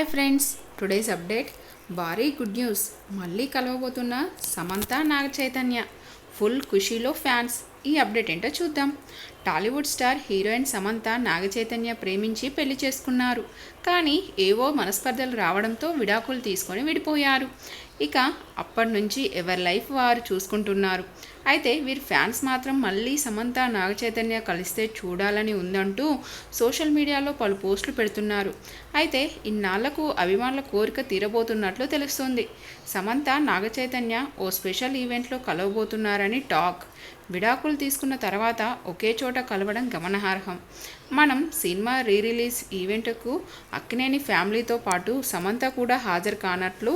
Hi friends today's update. భారీ good news. మళ్ళీ కలవబోతున్న సమంత నాగ చైతన్య ఫుల్ ఖుషీలో ఫ్యాన్స్. ఈ అప్డేట్ ఏంటో చూద్దాం. Tollywood star heroine Samantha Naga Chaitanya ప్రేమించి పెళ్ళి చేసుకున్నారు. కానీ ఏవో మనస్పర్ధలు రావడంతో విడాకులు తీసుకొని విడిపోయారు. ఇక అప్పటి నుంచి ఎవరి లైఫ్ వారు చూసుకుంటున్నారు. అయితే వీరి ఫ్యాన్స్ మాత్రం మళ్ళీ సమంత నాగచైతన్య కలిస్తే చూడాలని ఉందంటూ సోషల్ మీడియాలో పలు పోస్టులు పెడుతున్నారు. అయితే ఇన్నాళ్ళకు అభిమానుల కోరిక తీరబోతున్నట్లు తెలుస్తోంది. సమంత నాగచైతన్య ఓ స్పెషల్ ఈవెంట్లో కలవబోతున్నారని టాక్. విడాకులు తీసుకున్న తర్వాత ఒకే చోట చోట కలవడం గమనార్హం. మనం సినిమా రీ రిలీజ్ ఈవెంట్కు అక్కినేని ఫ్యామిలీతో పాటు సమంత కూడా హాజరు కానట్లు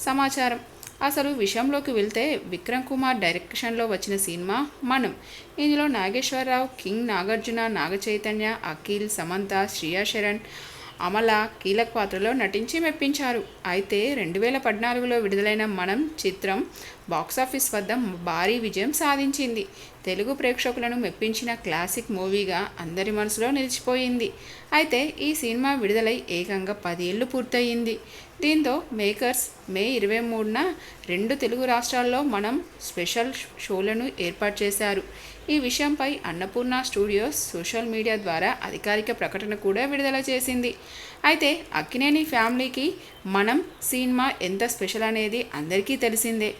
సమాచారం. అసలు విషయంలోకి వెళ్తే విక్రమ్ కుమార్ డైరెక్షన్లో వచ్చిన సినిమా మనం. ఇందులో నాగేశ్వరరావు కింగ్ నాగార్జున నాగ చైతన్య అఖిల్ సమంత శ్రియా శరణ్ అమల కీలక పాత్రలో నటించి మెప్పించారు. అయితే రెండు వేల పద్నాలుగులో విడుదలైన మనం చిత్రం బాక్సాఫీస్ వద్ద భారీ విజయం సాధించింది. తెలుగు ప్రేక్షకులను మెప్పించిన క్లాసిక్ మూవీగా అందరి మనసులో నిలిచిపోయింది. అయితే ఈ సినిమా విడుదలై ఏకంగా పదేళ్ళు పూర్తయింది. దీంతో మేకర్స్ మే ఇరవై మూడున రెండు తెలుగు రాష్ట్రాల్లో మనం స్పెషల్ షోలను ఏర్పాటు చేశారు. ఈ విషయంపై అన్నపూర్ణ స్టూడియోస్ సోషల్ మీడియా ద్వారా అధికారిక ప్రకటన కూడా విడుదల చేసింది. అయితే అక్కినేని ఫ్యామిలీకి మనం సినిమా ఎంత స్పెషల్ అనేది అందరికీ తెలిసిందే.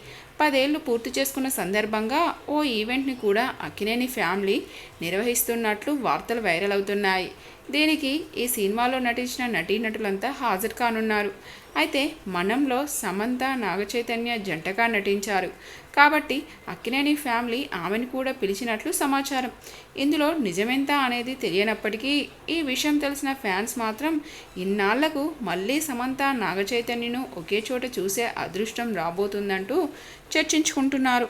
పదేళ్ళు పూర్తి చేసుకున్న సందర్భంగా ఓ ఈవెంట్ని కూడా అక్కినేని ఫ్యామిలీ నిర్వహిస్తున్నట్లు వార్తలు వైరల్ అవుతున్నాయి. దీనికి ఈ సినిమాలో నటించిన నటీనటులంతా హాజరు కానున్నారు. అయితే మనంలో సమంత నాగచైతన్య జంటగా నటించారు. కాబట్టి అక్కినేని ఫ్యామిలీ ఆమెను కూడా పిలిచినట్లు సమాచారం. ఇందులో నిజమెంత అనేది తెలియనప్పటికీ ఈ విషయం తెలిసిన ఫ్యాన్స్ మాత్రం ఇన్నాళ్ళకు మళ్ళీ సమంత నాగచైతన్యను ఒకే చోట చూసే అదృష్టం రాబోతుందంటూ చర్చించుకుంటున్నారు.